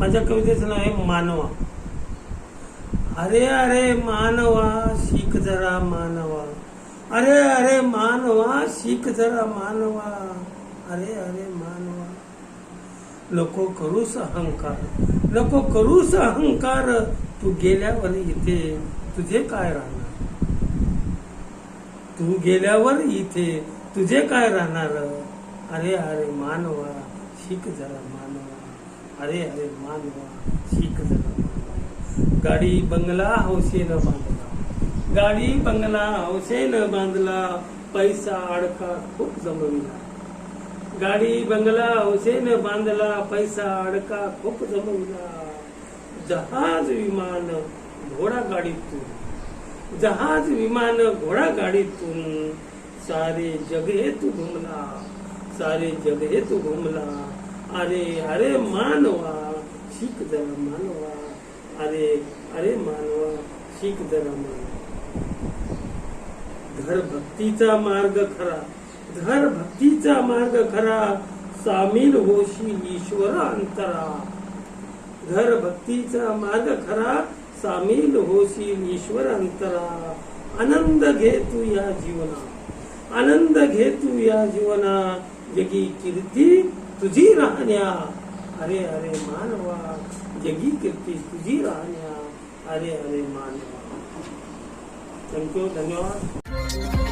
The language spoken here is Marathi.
माझ्या कवितेचं नाव आहे मानवा. अरे अरे मानवा शिक जरा मानवा. अरे अरे मानवा शिक जरा मानवा. अरे अरे मानवा. नको करूस अहंकार नको करूस अहंकार तू गेल्यावर इथे तुझे काय राहणार? तू गेल्यावर इथे तुझे काय राहणार? अरे अरे मानवा शिक जरा मानवा. अरे अरे मानवा शिक जरा. गाडी बंगला हौसेनं बांधला. गाडी बंगला हौसेनं बांधला. पैसा अडका खूप जमविला. गाडी बंगला हौसेनं बांधला. पैसा अडका खूप जमविला. जहाज विमान घोडा गाडीतून. जहाज विमान घोडा गाडीतून सारे जग हे तू घुमला. सारे जग हे तू घुमला. अरे अरे मानवा शिक जरा मानवा. अरे अरे मानवा शिक जरा मानवा. धर भक्तीचा मार्ग खरा. धर भक्तीचा मार्ग खरा. सामील होशी ईश्वर अंतरा. धर भक्तीचा मार्ग खरा. सामील होशी ईश्वर अंतरा. आनंद घे तू या जीवना आनंद घे तू या जीवना जगी कीर्ती तुझी राहण्या. अरे अरे मानवा. जगी कीर्ती तुझी राहण्या. अरे अरे मानवा. थँक्यू धन्यवाद.